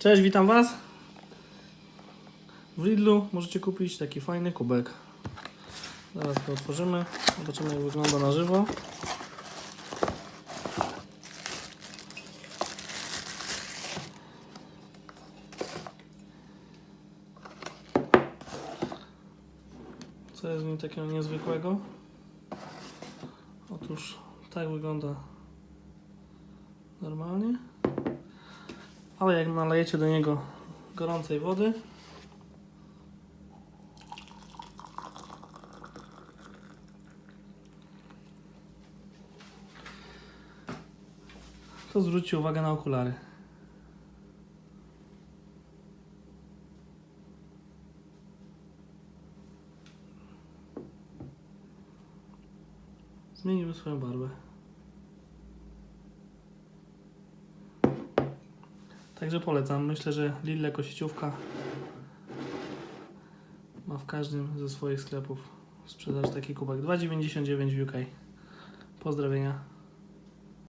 Cześć, witam Was. W Lidlu możecie kupić taki fajny kubek. Zaraz go otworzymy, zobaczymy jak wygląda na żywo. Co jest w nim takiego niezwykłego? Otóż tak wygląda normalnie. Ale jak nalejecie do niego gorącej wody, to zwróćcie uwagę na okulary. Zmieniły swoją barwę. Także polecam. Myślę, że Lidl jako sieciówka ma w każdym ze swoich sklepów sprzedaż taki kubek. 2,99 w UK. Pozdrowienia.